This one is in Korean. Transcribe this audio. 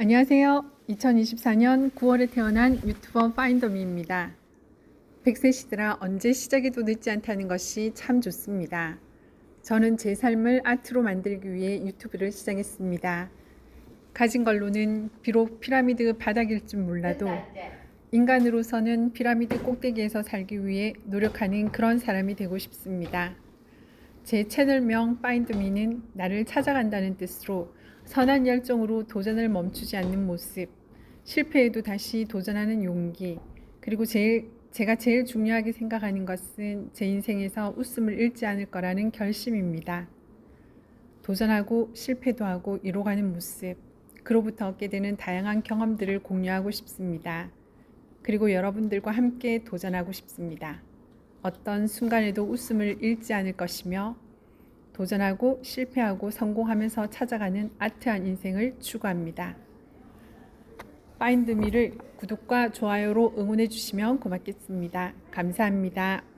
안녕하세요. 2024년 9월에 태어난 유튜버 파인더미입니다. 100세 시대라 언제 시작해도 늦지 않다는 것이 참 좋습니다. 저는 제 삶을 아트로 만들기 위해 유튜브를 시작했습니다. 가진 걸로는 비록 피라미드 바닥일 줄 몰라도 인간으로서는 피라미드 꼭대기에서 살기 위해 노력하는 그런 사람이 되고 싶습니다. 제 채널명 파인드미는 나를 찾아간다는 뜻으로 선한 열정으로 도전을 멈추지 않는 모습, 실패해도 다시 도전하는 용기, 그리고 제일, 제가 제일 중요하게 생각하는 것은 제 인생에서 웃음을 잃지 않을 거라는 결심입니다. 도전하고 실패도 하고 이뤄가는 모습, 그로부터 얻게 되는 다양한 경험들을 공유하고 싶습니다. 그리고 여러분들과 함께 도전하고 싶습니다. 어떤 순간에도 웃음을 잃지 않을 것이며 도전하고 실패하고 성공하면서 찾아가는 아트한 인생을 추구합니다. 파인드미를 구독과 좋아요로 응원해 주시면 고맙겠습니다. 감사합니다.